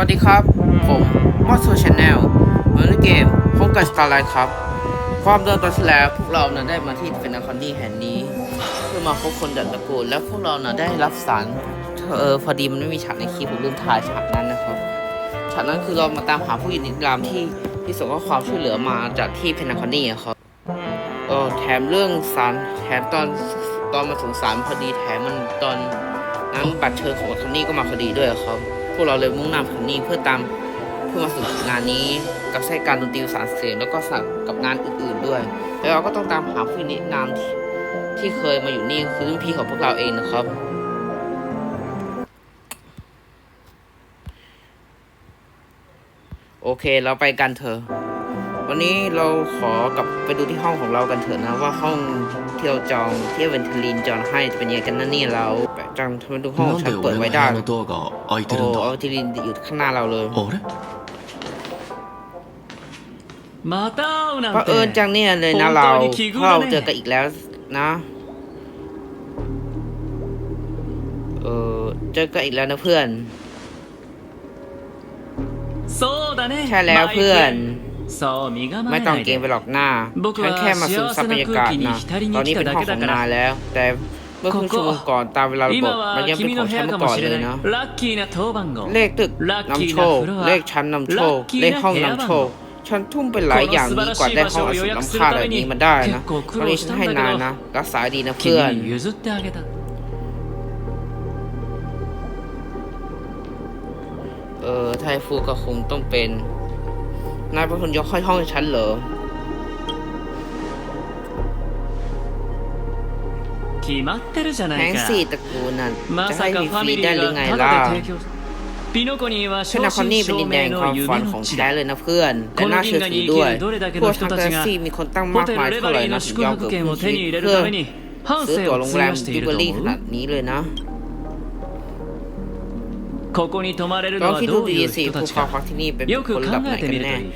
สวัสดีครับ ผมมอสโซชาแนลเหมือเกมพบกับสตาร์ไลท์ครับ ความเดิมตอนที่แล้วพวกเรานะได้มาที่เฟนนาคอนดี้แห่งนี้ เพื่อมาพบคนดักตะกูลแล้วพวกเรานะได้รับสารเออพอดีมันไม่มีฉากในคลิปผมลืมถ่ายฉากนั้นนะครับฉากนั้นคือเรามาตามหาผู้หญิงนิรามที่ที่ส่งข้อความช่วยเหลือมาจากที่เพนนาคอนดี้ครับเออแถมเรื่องสารแถมตอนตอนมาส่งสารพอดีแถมมันตอนนั้นบัตรเชิญของคอนนี่ก็มาพอดีด้วยครับ พวกเราเลยมุ่งน้าถึนี้เพื่อตามเพื่อมาสู่งานนี้กับสายการดนตรีสารเสียงแล้วก็สักกับงานอื่น ๆด้วย แล้วเราก็ต้องตามหาผู้แนะนำที่เคยมาอยู่นี่คือพี่ของพวกเราเองนะครับโอเค เราไปกันเถอะ วันนี้เราขอกลับไปดูที่ห้องของเรากันเถอะนะว่าห้องที่เราจองที่เวนทลีนจองให้จะเป็นยังไงกันนั่นนี่เราจังทำไมดูห้องฉันเปิดไว้ได้โอ้เอทีลีนอยู่ข้างหน้าเราเลยเพราะเอิญจังเนี่ยเลยนะเราเราเจอกันอีกแล้วนะเออเจอกันอีกแล้วนะเพื่อนใช่แล้วเพื่อน ไม่ต้องเกรงไปหรอกหน้าฉันแค่มาสูดสับบรรยากาศนะตอนนี้เป็นห้องของนายแล้ว แต่เมื่อคุณชั่งก่อนตามเวลาระบบมันยังเป็นของฉันมาก่อนเลยนะเลขตึกนำโชคเลขชั้นนำโชคเลขห้องนำโชคฉันทุ่มไปหลายอย่างดีกว่าได้ห้องอสุรล้ำค่าแบบนี้มาได้นะตอนนี้ฉันให้นายนะรักษาดีนะเพื่อนเออไทฟูก็คงต้องเป็น นายเป็นคนยกค่อยห้องให้ฉันเหรอติดมัまってるじゃなแฮงいかซี่ตระกูลนั้นจะให้มีฟรีได้หรือไงล่ะฉัน正นัคนนี้เป็นดินแดง銘ความฝันของ地แท้เลยนะเพื่อน และน่าเชื่อถือด้วยพวกทางแกลซี่มีคนตั้งมากมายルレเท่าไหร่นะถึงยอมเกือ泊บคืนชีวิตเพื่อซื้อตั๋วโรงแรมやしดิるเวอとรี่ข思うนาดนี้เลยนะ ここに泊まれるのはどういう人たちかよく考えてみるといい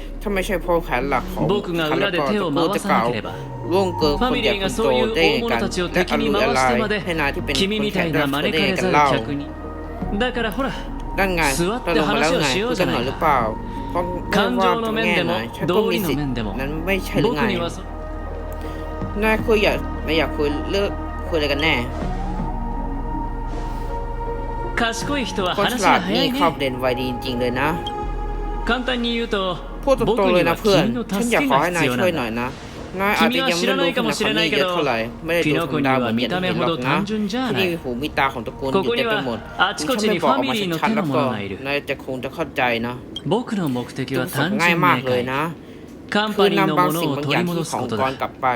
僕が裏で手を回さなければファミリーがそういう大物たちを敵に回してまで君みたいな招かれざる客にだからほら座って話をしようじゃないか感情の面でも道理の面でも僕にはそนายคุยอยากไม่อยากคุยเลือกคุยอะไรกันแน่ 賢いคนฉลาดนี่早いเขาระเด็นไวดีจริงๆเลยนะพูดตรงๆเลยนะเพื่อนฉันอยากขอให้นายช่วยหน่อยนะ นายอาจจะยังไม่รู้คุณธรรมีเยอะเท่าไหร่ ไม่ได้ดูธรรมดาเหมือนอย่นหรอกนะที่นี่หูมีตาของตระกูลอยู่เต็มไปหมดคุณถ้าไม่บอกออกมาฉัดๆแล้วก็นายจะคงจะเข้าใจนะ僕の目的ดูสึก単ง่ายมากเลยนะคือนำบางสิ่งบางอย่างที่ของกรกลับไป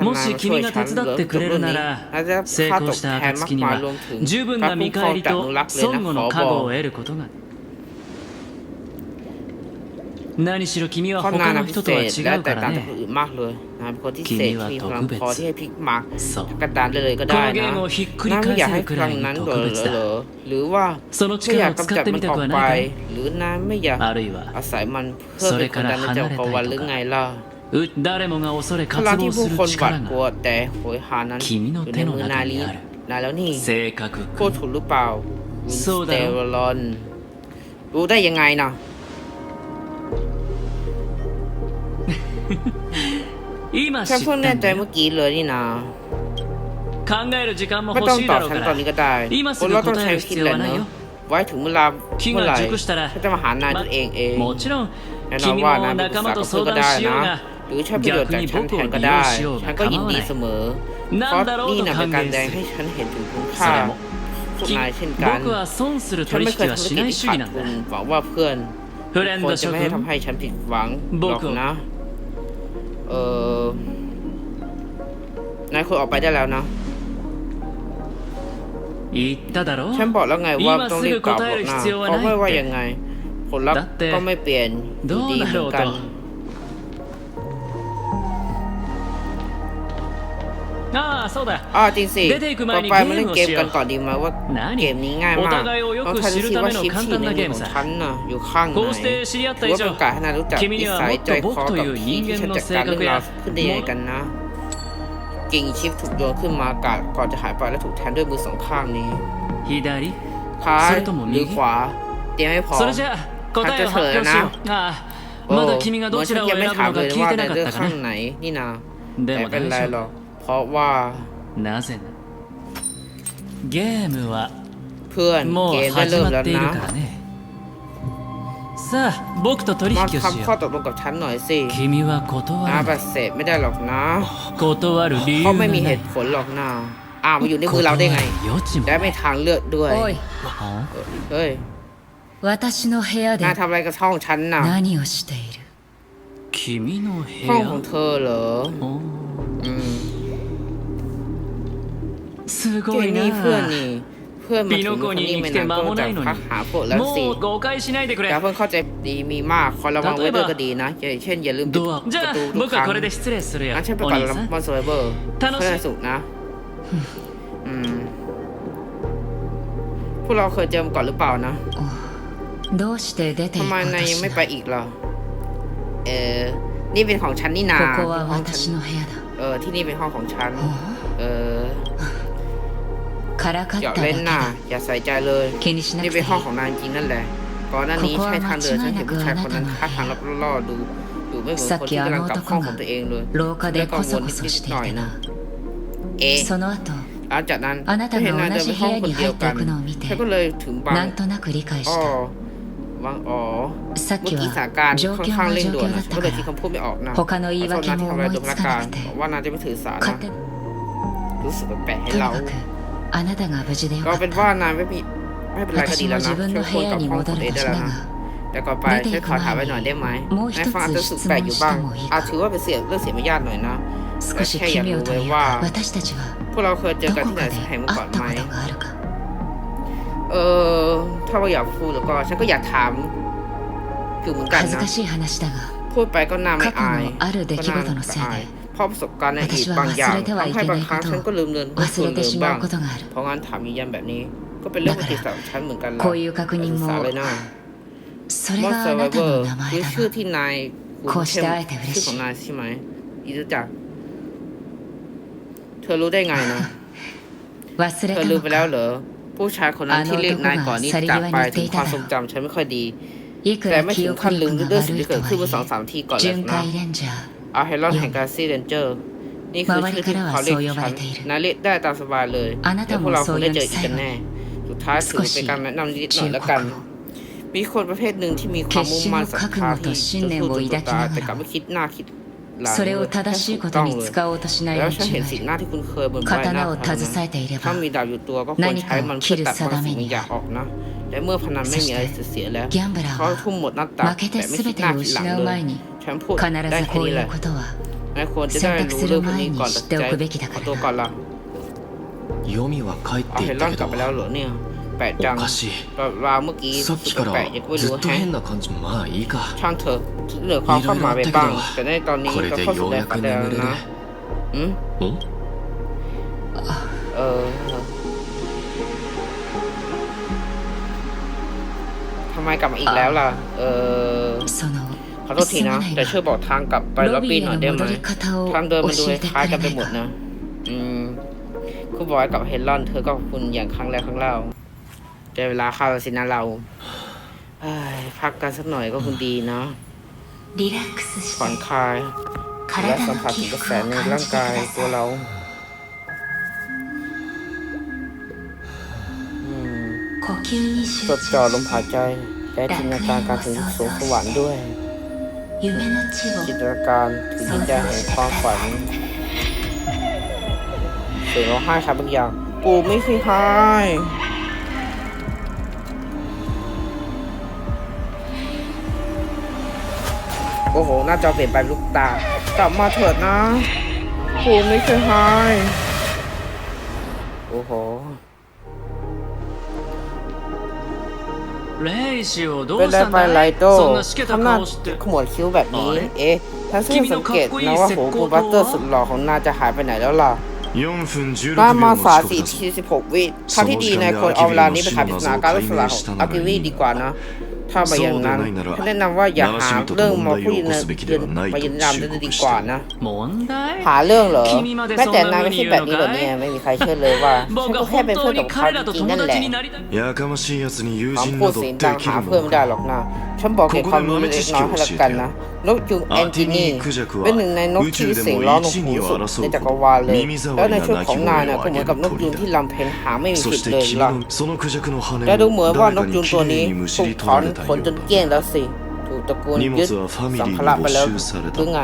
もし君が手伝ってくれるなら成功した暁には十分な見返りと孫悟の加護を得ることが何しろ君は他の人とは違うからね君は特別そうこのゲームをひっくり返せるくらいに特別だその力を使ってみたくはないかあるいはそれから離れたいとか誰もが恐れ活動する力が君の手の中にあるนาแล้วนี่性格โคตรถูกหรือเปล่าสเตอรอนรู้ได้ยังไงนะฉันเพิ่งแน่ใจเมื่อกี้เลยนี่นะไม่ต้องตอบฉันตอนนี้ก็ได้คนเราต้องใช้คิดแหละเนะไว้ถึงเวลาเมื่อไหร่ฉันจะมาหานายตัวเองเองแน่นอนว่านามึกษากับก็ได้นะ หรือใช้ประโยชน์จากฉันแทนก็ได้ฉันก็ยินดีเสมอเพราะนี่นะเป็นการแสดงให้ฉันเห็นถึงคุณค่าพวกนายเช่นกันฉันไม่เคยทำธุรกิจขาดทุนหวังว่าเพื่อนคนจะไม่ทำให้ฉันผิดหวังหรอกนะเออนายควรออกไปได้แล้วนะฉันบอกแล้วไงว่าต้องรีบกลับหรอกนะเพราะไม่ว่ายังไงผลลัพธ์ก็ไม่เปลี่ยนดีเหมือนกัน ああそうだอ๋อจริงสิต่อไปมาเล่นเกมกันก่อนดีไหมว่าเกมนี้ง่ายมากต้องทันทีว่าชิปสีในมือของฉันน่ะอยู่ข้างไหนถือว่าเป็นการให้นายรู้จักนิสัยใจคอกับที่ที่ฉันจัดการเรื่องราวขึ้นได้ยังกันนะกิ่งชิปถูกโยนขึ้นมาอกาก่อนจะหายไปและถูกแทนด้วยมือสองข้างนี้ซ้ายหรือขวาเตรียมใพอมฉันจะเฉลยนะโอ้เมือนฉันไม่ถามเลยว่าใต่องข้าไหนนี่นะแต่เป็นไรหรอ เพราะว่า なぜなゲームは เพื่อน もう เกมได้ 始 เริ่ม ま แล้ว っている นะ からねさあ僕と取 มา 引をし ทำ よ ข้อ う ตกลงกับฉันหน่อยสิ 君は断 นะ る ป な ฏิเสธไม่ได้หรอกนะ 断る理由 เพราะ が ไม่มี な เห い ตุผลหรอกนะอ้าวมาอยู่ในมือเราได้ไง 余地も และไม่ทางเลือกด้วย おいは เฮ้ย 私の部屋で นายทำอะไรกับห้องฉันน่ะ 何をしている君の部 ห้อง 屋 ของเธอเหรอ お す เจ ごいな นี่เพื่อนนี่ เพื่อนมา ピ ถึง ノ ค コ น に นี้ に ไม่ 来て นาน 間 ก็ もな จะ いの พัก に หาพวกแล้วสิ もう誤解しないでくれ แต่เพื่อนเข้าใจดีมีมากคอยระวังไว้ด้วยก็ดีนะอย่างเช่นอย่าลืมปิด ドア ป じゃ ระ あ ตูทุก 僕 ครั้ は ง これで失礼するよ งั้นฉันไป お ก่อน 兄 แล้ว さん มอนสไวเบอร์ 楽しい เพื่อนสุขนะ อืม พวกเราเคยเจอมาก่อนหรือเปล่านะ どうして出てい ทำ く ไมนายยัง 私 ไม่ だ ไปอีกล่ะเออ นี่เป็นของฉันนี่นา ここは ห้องฉัน 私の部屋だ เออ ที่นี่เป็นห้องของฉัน เออ からかっ หยอก ただ เล่ け นน่ะ だ อย่าใส่ใจเลย 気にしな นี่ くて เป็ い น い ห้องของนายจริงนั่นแหละ ก่อนหน้านี้ ここは ใช่ทางเดินฉันเห็นผู้ชายคนนั้น 間違いなく ท่าทางล่อๆดูดูไม่เหมือนคนที่กำลังกลับห้องของตัวเองเลย 廊下 และ で กั コ งว ソ ล コ นิ ソ ด して ๆหน่อย いて นะ な เอ๊ะ その後 หลังจากนั้น あなた ก็เห็น が นาย 同 เดิน じ ไป 部 ห้อง 屋 คน に เดี 入 ยว って กั い น くのを見て ฉันก็เลยถึงบาง なんとなく理解し อ๋อ た วางอ๋อ さっ เมื่อ き กี้สถาน は การณ์ 状 ค่อน 況 ข้าง が เร่ง 状 ด่วน 況だ นะ っ ฉัน た ก็เลย か คิด ら คำพูดไม่ออกนะ 他の言い ขอโทษ 訳 นะที่ も ทำอะไร 思い ตัวพ つ นัก か งา なんくて ว่านาจะไม่ถือสานะ 勝手に รู้สึกแปลกๆให้ とに เรา かく あなたが無事でよ ก็ かっ เป็น た ว่านายไม่มีไม่เป็นไรก็ 私 ดี も แล้วนะ 自分 ฉั の น 部 ควรก 屋 ลับ に ห้อง 戻 ตัว る เอง と ได้ し แล้ว な นะ が แต่ก่อนไป ได้แต่ ฉันขอถามไว้หน่อยได้ไหม もう一つ นายฟังอาจจะรู้สึกแปลกอยู่บ้าง 質問してもいいか อาจถือว่าเป็นเสียเรื่องเสียมารยาทหน่อยนะ 少し奇妙というか私たちは พวกเราเคยเจอ ど กัน こ ที่ไหน かで สักแห่ง 会 มาก่อน っ ไหม たことがあるか เออ ถ้าว่าอยากพูดแล้วก็ฉันก็อยากถามคือเหมือนกัน 恥ず นะ かしい話だが พูดไปก็น่าไม่อาย 過去のある出来事のせいで พราะประสบการณ์ในอดีตบางอย่างทำให้บางครั้งฉันก็ลืมเลือนส่วนลืมบ้างเพราะงานถามยืนยันแบบนี้ ก็เป็นเรื่องปกติสำหรับฉันเหมือนกันละศึกษาเลยนะมอสเซอร์ไวเวอร์คือชื่อที่นายคุณเชื่อชื่อของนายใช่ไหมอิจจักเธอรู้ได้ไงนะเธอลืมไปแล้วเหรอผู้ชายคนนั้นที่เรียกนายก่อนนี้จากไปถึงความทรงจำฉันไม่ค่อยดี แต่ไม่ถึงขั้นลืมเรื่องสิ่งที่เกิดขึ้นเมื่อสองสามทีก่อนแล้วนะ 回レンジャー อาเฮลอนแห่งกาซีเรนเจอร์ นี่คือชื่อที่เขาเรียกฉันนายเรียกได้ตามสบายเลย あな เดี๋ยว た พวก も เราค そ ง うい ได้ う เจอ に อีก 最 กัน 後 แน่ สุดท้ายถือเป็นการแนะนำนิดหน่อยแล้วกัน มีคนประเภทหนึ่งที่มีความมุ่งมั่นศรัทธาที่จะสู้จนตัวตายแต่กลับไม่คิดหน้าคิดหลัง それを正しいことに使おうとしない แล้ว 連 ฉัน 中 เห็น が สิ่ い ง る หน้าที่คุณเคยบนใบหน้า 刀を เท่า 携 นั้น えていれ ถ้า ば มีดาบอยู่ตัวก็ควรใช้มันเพื่อตัดบางสิ่งบางอย่างออกนะ และเมื่อพนันไม่มีอะไรเสียแล้ว ギャンブラー เขา は ทุ่มหมดหน้าตัก 負けて แต่ไม่คิ 全 ด て หน้า を คิดหลัง 失う เลย 前に ฉันพูด 必 ได้ ず แค่ こう นี้ い แห う ละ ことは นายควรจะได้รู้เรื่องพวกนี้ก่อนตัดสินใจขอตัวก่อนละ 読みは帰っ เอา てい เห็น っ ร่อ た น け กลับ ど ไปแล้วเหรอเนี่ยแปลก お จัง かしい แบบราวเมื่อกี้ さっきか แปล ら กยังไม่ ず รู้ っと แฮะ 変な感じまあいいか ช่างเถอะเหลือความเข้าหมายไปบ้าง แต่ในตอนนี้ これ ก็ で เข้า よ สู่ う แด や นฝั く นแล้ว 眠れる นะอืม ん เออทำไมกลับมาอีกแล้วล่ะ เออ その ขอโทษทีนะแต่ช่วยบอกทางกลับไปล็อบบี้หน่อยได้ไหมทางเดินมันดูคล้ายกันไปหมดนะอืมคุณบอยกับเฮนรอน เธอก็คุณอย่างครั้งแรกครั้งเล่าแต่เวลาเข้าสินะเราพักกันสักหน่อยก็คุณดีเนาะผ่อนคลายและสัมผัสถึงกระแสในร่างกายตัวเราจดจ่อลมหายใจและจินตนาการการถึงสูงสวรรค์ด้วย กิจการถึงจะเห็นความฝันเสียงร้องไห้ครับบางอย่าง ปูไม่สิไห้โอ้โห หน้าจอเปลี่ยนไปลูกตา กลับมาเถิดนะ ปูไม่เคยห้โอ้โห เป็นได้ไปไรโต้ทำหน้าขมวดคิ้วแบบนี้ เอ๊ะท่านซึ่งสังเกตนะว่าหูคุณบัตเตอร์สุดหล่อของนาจะหายไปไหนแล้วล่ะตามมาสาสี่ทีสิบหกวิทาที่ดีนายควรเอาเวลานี้ไปขายปริศนาการลักษณะของอากิวีดีกว่านะ ถ้าไปอย่างนั้นเขาแนะนำว่าอย่าหาเรื่องมาพูดในเย็นไปยินรำามจะดีกว่านะหาเรื่องเหรอแม้แต่นายไม่ใช่แบบนี้หรอเนี่ยไม่มีใครเชื่อเลยว่าฉันก็แค่เป็นเพื่อนของเขาจริงนั่นแหละคมพูดเสียงดังหาเพื่อนไม่ได้หรอกนะฉันบอกเก็ความรู้เล็กน้อยให้ละกันนะนกจูงแอนตินีเป็นหนึ่งในนกที่เสียงร้องหูสุดในจักรวาลเลยแล้วในช่วงของนายน่ะก็เหมือนกับนกจูงที่ลำเพลงหาไม่มีผิดเลยล่ะและดูเหมือนว่านกจูงตัวนี้ถูกถอนคนจนเกี้ยงแล้วสิ ถูกตระกูลยึดสัมภาระไปแล้วหรือไง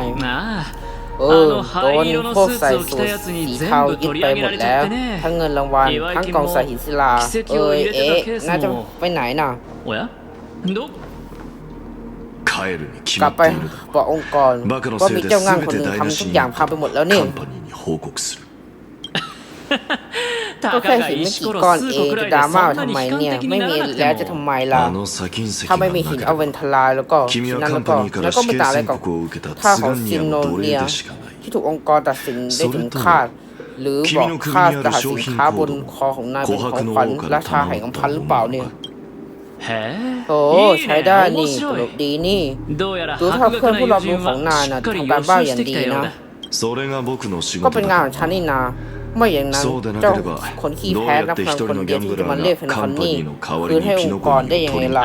เออตอนพวกใส่สูทสีเทายึดไปหมดแล้ว ทั้งเงินรางวัล ทั้งกองสายหินศิลา เอ้ยเอ๊ะน่าจะไปไหนน่ะกลับไปบอกองค์กรว่ามีเจ้างานคนหนึ่งทำทุกอย่างพางไปหมดแล้วเนี่ย ก็แค่เห็นไม่กี่ก้อนเองจะดราม่าทำไมเนี่ยไม่มีแล้วจะทำไมล่ะถ้าไม่มีหินอเวนทลายแล้วก็นั่นแล้วก็แล้วก็ไม่ต่าอะไรกับถ้าของซินโนเนี่ยที่ถูกองค์กรตัดสินได้ถึงคาดหรือบอกค่าตราสินค้าบนคอของนายเป็นของขวัญราชาแห่งกำพันหรือเปล่าเนี่ยโอ้ใช้ได้นี่ตลกดีนี่ดูถ้าเพื่อนผู้รับรู้ของนายนะทำการบ้านอย่างดีนะก็เป็นงานของฉันนี่นา ไม่อย่างนั้นเจ้าคนขี้แพ้นับพันคนเดียวที่จะมาเรียกธนาคารนี่คือให้องค์กรได้ยังไงล่ะ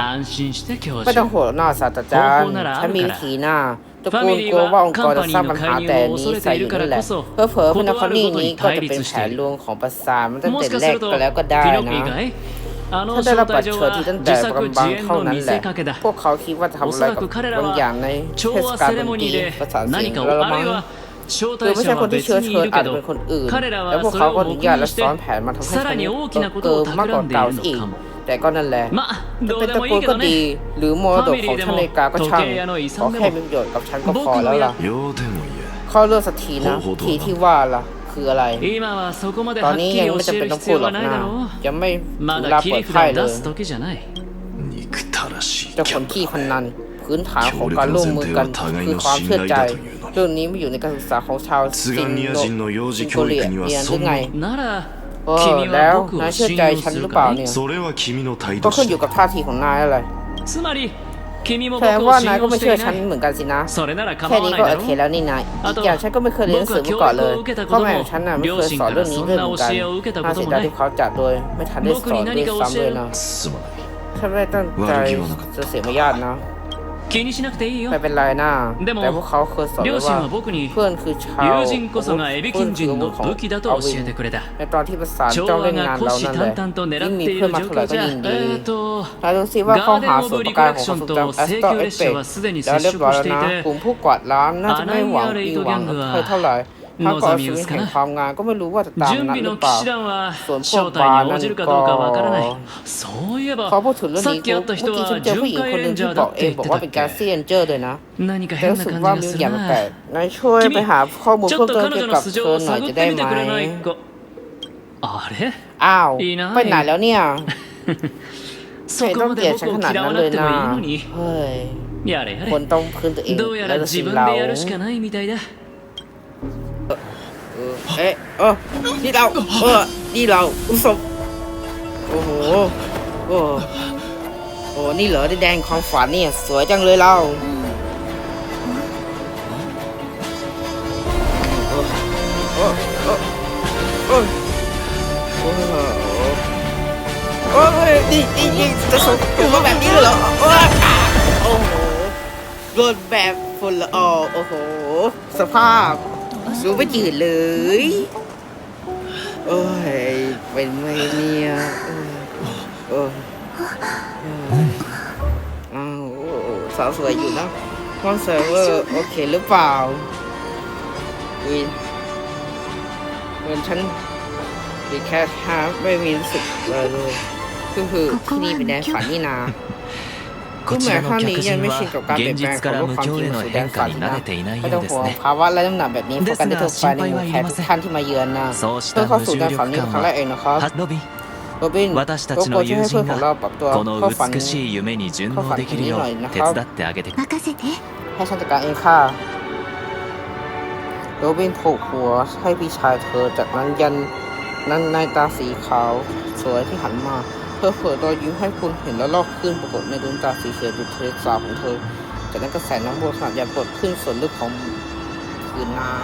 ไม่ต้องโหดหน้าศาสตราจารย์ฉันมีวิธีหน้าตะโกนกลัวว่าองค์กรจะสร้างปัญหาแต่นี้ใสอยู่นั่แหละเพื่อเผลอพนัอนนนี้ก็จะเป็นแผนลวงของประสามันตั้งแต่แรกก็แล้วก็ได้นะถ้าได้รับบัรเชิญที่ตั้งแต่กำบังเท่านั้นแหละ พวเขาคิดว่าจะทำอะไรกับบางอย่างในเทศกาลดนตรีปรานเสียงแล้ โดยไม่ใช่คนที่เชื้อเชิญอาจจะเป็นคนอื่น และพวกเขาก็นิยาและซ้อนแผนมาทำให้ฉันเกิดมากกว่าเก่าอีกแต่ก็นั่นแหละจาเป็นตะกูลก็ดี หรือมรดกของท่านเลกาก็ช่างขอแค่มีประโยชน์กับฉันก็พอแล้วล่ะข้อเลือกสักทีนะ ทีที่ว่าล่ะคืออะไรตอนนี้ยังไม่จำเป็นต้องพูดหรอกนะยังไม่รับเปิดไพ่เลยจะาคนขี้คนนั้น พื้นฐานของการร่วมมือกันคือความเชื่อใจ เรื่องนี้ไม่อยู่ในการศึกษาของชาวซินโนซินโกเลียเรียนหรือไงเออแล้วนายเชื่อใจฉันหรือเปล่าเนี่ยก็ขึ้นอยู่กับท่าทีของนายอะไรแสดงว่านายก็ไม่เชื่อฉันเหมือนกันสินะ แค่นี้ก็โอเคแล้วนี่นายอีกอย่างฉันก็ไม่เคยเรียนหนังสือมาก่อนเลยพ่อแม่ของฉันน่ะไม่เคยสอนเรื่องนี้เลยเหมือนกันน่าเสียดายที่เขาจัดโดย ไม่ทันได้สอนด้วยซ้ำเลยนะฉันไม่ตั้งใจจะเสียมายาทนะ 気にしなくていいよไม่เป็นไรนะแต่พวกเขาเคยสอนว่าเพื่อนคือชาว友人こそがエビキン人の武器だと教えてくれたในตอนที่ประสานเจ้าเล่นงานเรานั่นเลยยิ่งมีเพื่อนมาเท่าไหร่ก็ยิงดีเราดูสิว่าข้อหาส่วนระกาของสุจัอสตอเอฟแล้เรียบร้อยแล้นปุ่มผู้กวดล้างน่าจะไม่หวังเท่าไหร่ ถ้าก่อฟื้นแห่งความงามก็ไม่รู้ว่าจะตามนั้นหรือเปล่าส่วนพวกบาร์นั่นก็เขาพูดถึงเรื่องนี้ปุ๊บเมื่อกี้ฉันเจอผู้หญิงคนหนึ่งที่บอกเองบอกว่าเป็นการเซียนเจอเลยนะแต่สึกว่ามีอย่างแปลกนายช่วยไปหาข้อมูลเพิ่มเติมเกี่ยวกับเธอหน่อยจะได้ไหมอ้าวไปไหนแล้วเนี่ยเธอต้องเกลียดฉันขนาดนั้นเลยนะเฮ้ยคนต้องคืนตัวเองแล้วจะสิเรา เอ๊ะเออนี่เราเออนี่เราอุศมโอ้โหโอ้โอ้นี่เหรอได้แดงขวามฝันเนี่ยสวยจังเลยเราโอ้โอ้โอ้โอ้โอ้ยนี่นี่นี่จะส่งตัวมาแบบนี้เลยเหรอโอ้โหโดนแบบฝุ่นละออโอ้โห สภาพ ซูเปอร์จืดเลย โอ้ย เป็นไงเนี่ยโอ้อ้าวสาวสวยอยู่นะห้องเซิร์ฟวอร์โอเคหรือเปล่าวิเหมือนฉันมีแค่ฮาไม่มีสุดเลยคือคือที่นี่เป็นแดนฝันนี่นา ก็เหมือนข้อนี้ยังไม่ชินกับการเปลี่ยนแปลงของโลกความจริงสู่แดนฝันนะไม่ต้องห่วงภาวะและน้ำหนักแบบนี้พบกสิ่วทุกท่านที่มาเยือนนะเธอเข้าสู่แนฝันนี้งแรกเองนะครับโรบินรบกนช่วยให้เพื่อนรอบตัวข้าฝันเข้านหน่อยนะครับให้ฉันจัดการเองค่ะโรบินโขหัวให้พี่ชายเธอจากนั้นยันนั้นในตาสีขาวสวยที่หันมา เพื่อเผยรอยยิ้มให้คุณเห็นและวลอกขึ้นปรากฏในดวงตาสีเขียวดุจทะเลสาของเธอ จากนั้นกระแสน้ำวนขนาดใหญ่ปรดกฏขึ้นส่วนลึกของผืนน้ำ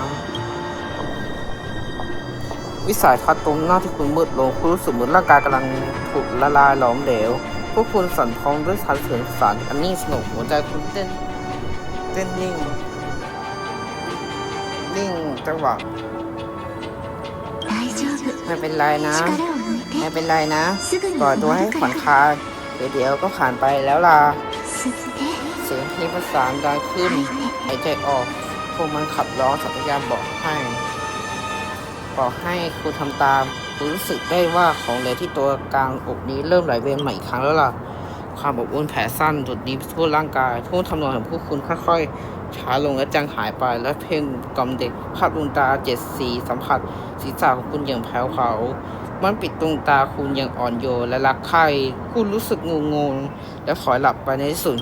วิสัยทัศน์ตรงหน้าที่คุณมืดลงคุณรู้สึกเหมือนร่างกายกำลังถูกละลายหลอมเหลวพวกคุณสั่นคล้องด้วยสันเสื่อญสารอันนี้สนุกหัวใจคุณเต้นเต้นนิ่ง นิ่งจังหวะไม่เป็นไรนะ ไม่เป็นไรนะปล่อยตัวให้ผ่อนคลายเดี๋ยวก็ผ่านไปแล้วล่ะ เสียงที่ประสานดังขึ้นหายใจออก พวกมันขับร้องสัตยาบอกให้ บอกให้ครูทำตามรู้สึกได้ว่าของเหลวที่ตัวกลางอกนี้เริ่มไหลเวียนใหม่ครั้งแล้วล่ะ ความอบอุ่นแผลสั้นจุดนี้ทั่วร่างกายท่วงทำนองของพวกคุณค่อยๆช้าลงและจางหายไปและเพ่งกำเด็กภาพดวงตาเจ็ดสีสัมผัสศีรษะของคุณอย่างแผ่วเขา มันปิดดวงตาคุณอย่างอ่อนโยนและรักใคร คุณรู้สึกงงงและถอยหลับไปในที่สุด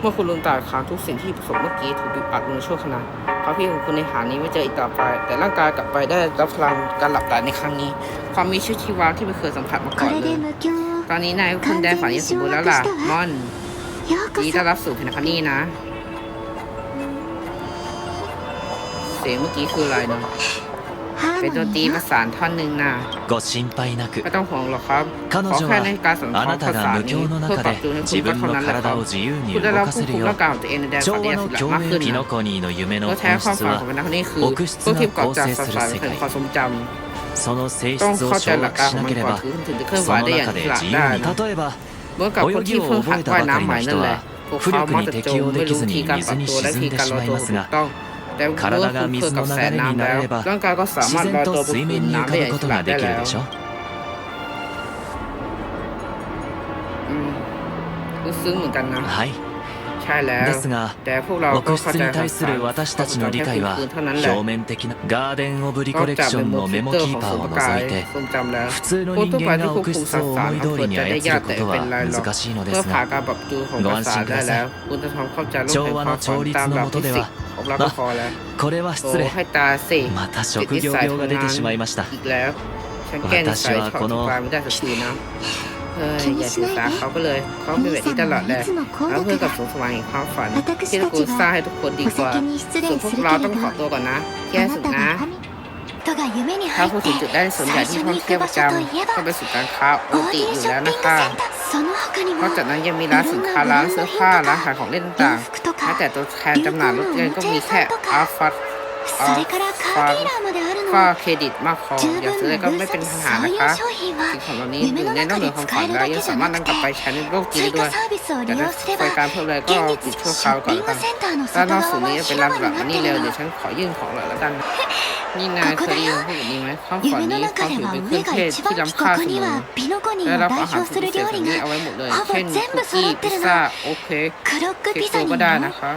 เมื่อคุณลืมตาค้างทุกสิ่งที่ประสบเมื่อกี้ถูกบีบอัดลงชั่วขณะเพราะพี่ของคุณในหานี้ไม่เจออีกต่อไป แต่ร่างกายกลับไปได้รับพลังการหลับตาในครั้งนี้ ความมีชีวิตชีวาที่ไม่เคยสัมผัสมาก่อนเลย ตอนนี้นายคุณได้ฝันยิ่งสมบูรณ์แล้วล่ะมอนนี่จะรับสู่พนคานี่นะเสียงเมื่อกี้คืออะไรเนาะ เป็น ー ด モ นตรี ニー ป よ ระสานท่อนหนึ่งนะ ご心配なく ไม่ต้องห่วงหรอกครับ 彼 ขอ 女 แค่ใน は การสัม あ ผั な ส た ภาษา が無 นี้ 境の เพื่อ 中 ปรับ で จูนให้คุ 自 ณก็ 分 เท่า の นั้นแหละค 体 รับ を自由に คุณได้ 動 รับ か ควบ せる คุม よ ร่างกายของตัวเองในแดน 昭 ฝันที่ 和 สุ の ดละ 共 มากขึ้น 鳴期 นะ の子にの夢の เพื่อแท้ 本 ความ 質 ฝัน は ของเป็นนักนี้คือ 牧室 พวกทีม が ก่อ 構 จาก 成 ส す สาร る世 แห่ง 界 ความทรงจ その性 ำต้อง 質を เข้าใจ 掌 หลัก 握 การ し ของ な มัน けれ ก่อน ば ถึงถึงจะเคลื่อน そ ไหว の ได้อย่าง 中で อิสระ 自 ได้ 由に นะ 例えば เหมื่อนกับคนที่เพิ่งหัดว่ายน้ำใหม่นั่นแหละพวกเขามักจะจมไม่รู้วิธีการปรับตัวและวิธีการลอยตัวถูกต้อง 体が水の流れになれれば自然と水面に浮かぶことができるでしょ？はい。ですが木室に対する私たちの理解は表面的なガーデン・オブ・リコレクションのメモキーパーを除いて普通の人間が木室を思い通りに操ることは難しいのですがご安心ください。調和の調律のもとでは แล้ว คุณจะทำเข้าใจโลกแห่งความฝันตามหลักฟิสิกส์ของเราก็พอแล้ว これは โอ้ 失礼 ให้ตาสิ また職業病が出てしまいました อีกแล้ว ฉันแก้นิสัยชอบที่ปลายไม่ได้สักทีนะเฮ้ยอย่าถือสาเขาไปเลย เขาเป็นแบบนี้ตลอดเลย いつもこ แล้ว う เพื่อ だ กับ か สงสวรรค์แห่งความฝัน 私 ที่ た ตระกูล ち สร้าง は ให้ทุกคนดี お กว่า 先に失 ส่วน 礼 พว す ก るけ เรา れ ต้องขอ ど ตัวก่อนนะแค่ あ สุ な ด た นะ が神人が夢に ถ้าพูดถึงจุดได้ส่วนใหที่ท่องเที่ยวประจำก็เป็นศูนการค้าโอติอยู่แล้วนะคะนอกจากนั้นยังมีร้านสินค้าร้านเสื้อผ้าร้านขายของเล่นต่างๆแม้แต่ตัวแทนจำหน่ายรถยนต์ก็มีแค่อาฟัต อ่าฝาเครดิตมากพออยากซื้อก็ไม่เป็นปัญหานะคะสิ่งของเหล่านี้อยู่ในนอกเหนือความฝันแล้วยังสามารถนำกลับไปใช้ในโลกจริงด้วยอากได้บริการเพิ่มเลยก็ปิดชั่วคราวก่อนแล้วกันถ้านอกสูตนี้เป็นรับหลับนี้เร็วเดี๋ยวฉันขอยื่นของหน่อยแล้วกันนี่นายเคยยินพูดแบบนี้ไหมข้าวฝันนี้เขาถือเป็นเครื่องเทศที่ล้ำค่าสมอได้รับอาหารที่เศษแบบนี้เอาไว้หมดเลยเช่นคุกกี้พิซซ่าโอเคเค้กโซก็ได้นะคะ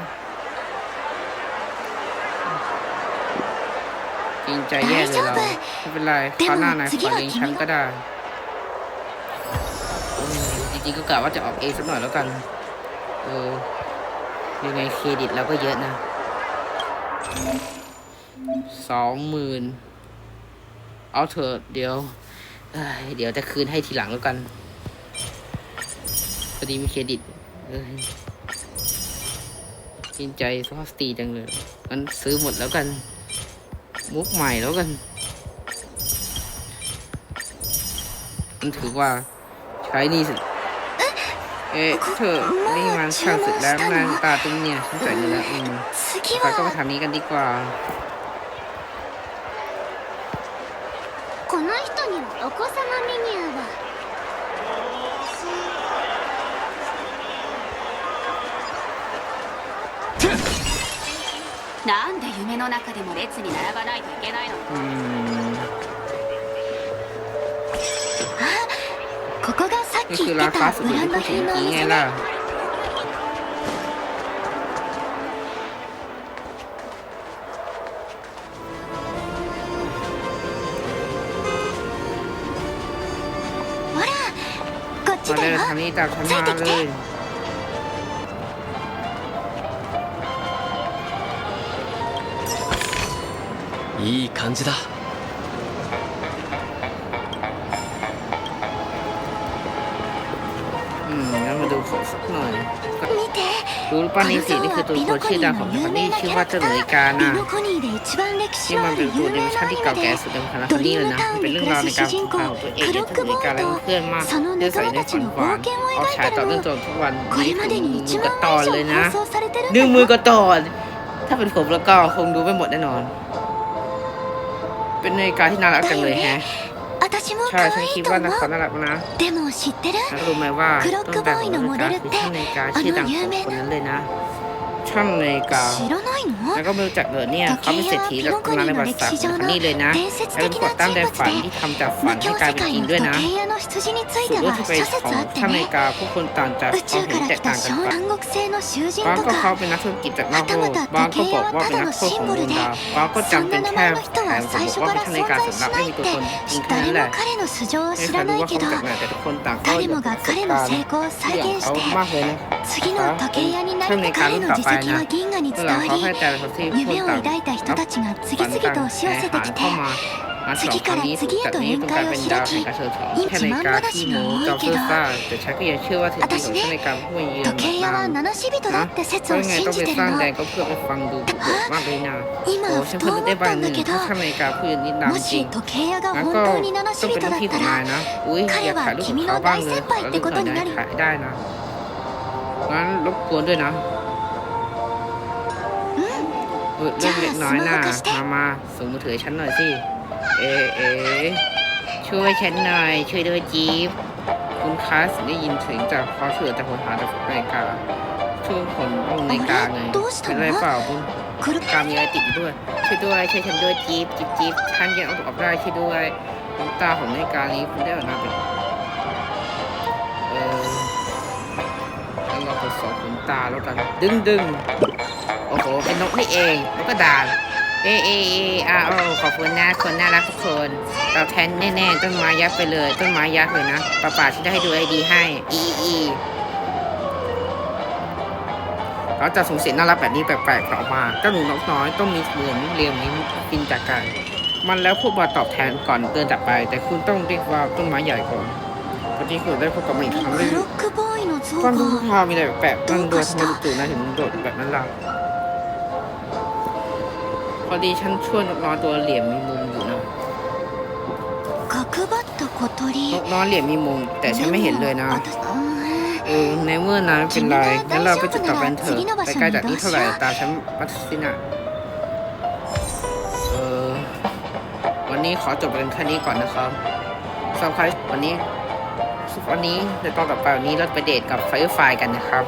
ริงใจแย่เลยเราไม่เป็นไรคราวหน้านายขอเลี้ยงฉันก็ได้จริงๆก็กะว่าจะออกเองสักหน่อยแล้วกัน เออยังไงเครดิตเราก็เยอะนะสองหมื่นเอาเถอะเดี๋ยวเเดี๋ยวจะคืนให้ทีหลังแล้วกันพอดีมีเครดิตเออกินใจซอสตีจังเลยงั้นซื้อหมดแล้วกัน มุกใหม่แล้วกัน มันถือว่าใช้นี่สิเอ๊ะเธอนี่มันช่างเสร็จแล้วนางตาตุ้มเนี่ยฉันจ่ายเงินแล้วอืม 次 ไปก็ は มาทำนี้กันดีกว่า この人にはお子様メニューは なんで夢の中でも列に並ばないといけないの？あここがさっき言ってたブランド品のお店だらこっち มา だ เลย よ ทางนี้ตามฉันมาเลย いい感じだ ขอสักหน่อย 見て รู้ป่ะนี่สินี่คือตัวคนชื่อดังของนครนี่ชื่อว่าเจ้าหนูนาฬิกา ビ นะ ノコニーで一番歴史 ที่ の มั あ น る เป็นตัว 有 ดิ 名 วิชั่น な ที่ アニ เก่า メ แก่ で สุดในคณะคนี่เลยนะมันเป็นเรื่องราวในการพบพาของตัวเองและเจ้าหนูนาฬิกาและเพื่อนมากได้ใส่ในฝันฝันออกฉายต่อเนื่องจนทุกวัน こ นี้ れま ถึ で ง に มื 1 อกับ 万 ตอน 話 เล 以 ย 上 นะ 放送されてるん หนึ่ だ งมือกับตอน ถ้าเป็นผมแล้วก็คงดูไม่หมดแน่นอน เป็นนาฬิกาที่น่ารักจังเลยแฮะใช่ฉันคิดว่านาฬิกาน่ารักนะแล้รู้ไหมว่าต้นแบบของนาฬิกาที่ชื่ดังของคนนั้นเลยนะช่างนาฬิกา แล้วก็ม่รู้จักเหรอเนี่ยเขาเป็นเศรษฐีจากตำนานในประวัติศาสตร์ของนี่เลยนะและเป็นผู้ตั้งแต่ฝันที่ทำจากฝันให้กลายเป็นจริงด้วยนะสูตรที่ไปของท่านในกาผู้คนต่างจากความเห็นแตกต่างกันไปบางก็เขาเป็นนักธุรกิจจากนอกโลกบางก็บอกว่าเป็นนักโทษของดวงดาวบางก็จำเป็นแค่แผนบอกว่าเป็นท่านในกาสำนักไม่มีตัวตนจริงแค่นแหละไม่ใครรู้ว่าเขาจากไหนแต่ทุกคนต่างก็อยากประสบการณ์เอเขามากเลยนะ 次の時計屋になる彼の自責は銀河に伝わり夢を抱いた人たちが次々と押し寄せてきて次から次へと宴会を開きインチマン話が多いけど私ね時計屋は七死人だって説を信じてるの今ふと思ったんだけどもし時計屋が本当に七死人だったら彼は君の大先輩ってことになる。 งเลยขอรูปหน่อยนะถ่ายได้นะงั้นรบกวนด้วยนะเออเรื่องเล็กน้อยนะมามาส่งมือถือให้ฉันหน่อยสิ เอ๋เอ๋ช่วยฉันหน่อย ช่วยด้วยจี๊บคุณคาสได้ยินเสียงจากคอเสือแต่ผมหาแต่นาฬิกาช่วงผลวงนาฬิกาไงเป็นไรเปล่าคุณくるกามีอะไรติดอยู่ด้วย ช่วยด้วยช่วยฉันด้วยจี๊บจี๊บจี๊บท่านยังเอาออกได้ช่วยด้วยน้ำตาของนาฬิกานี้คุณได้ออกมาเป็น ดสอบขนตาแล้วกัน ดึงดึงโอ้โห เป็นนกนี่เองนกกระดาษเอเอเออาโอขอบคุณนะคนน่ารักทุกคนตอบแทนแน่ๆ ต้นไม้ยักษ์ไปเลย ต้นไม้ยักษ์เลยนะป้าป่าฉันจะให้ดูไอดีให้ อีอีเราจะส่งเสียน่ารักแบบนี้แปลกๆออมาเจ้าหนูนกน้อยต้องมีเหมือนเรียมนี้กินจากกันมันแล้วพวกมาตอบแทนก่อนเดินจากไป แต่คุณต้องเรียกว่าต้นไม้ใหญ่ก่อนพอดีคุณได้พบกับมันอีกครั้งเลย ฟันดูทามีอะไรแปลกๆฟันดูทำไมจู่ๆนะถึงโดดแบบนั้นล่ะพอดีฉันช่วยนกนอนตัวเหลี่ยมมีมุมอยู่นะนกนอยเหลี่ยมมีมุม แต่ฉันไม่เห็นเลยนะเออในเมื่อนั้นเป็นไรงั้นเราไปจุดต่อไปเถอะไปใกล้จากนี้เท่าไหร่ตาฉันมาสินะเออวันนี้ขอจบเป็นแค่นี้ก่อนนะครับสำหรับใครวันนี้ วันนี้ในตอนต่อไปวันนี้เราไปเดทกับไฟไฟกันนะครับ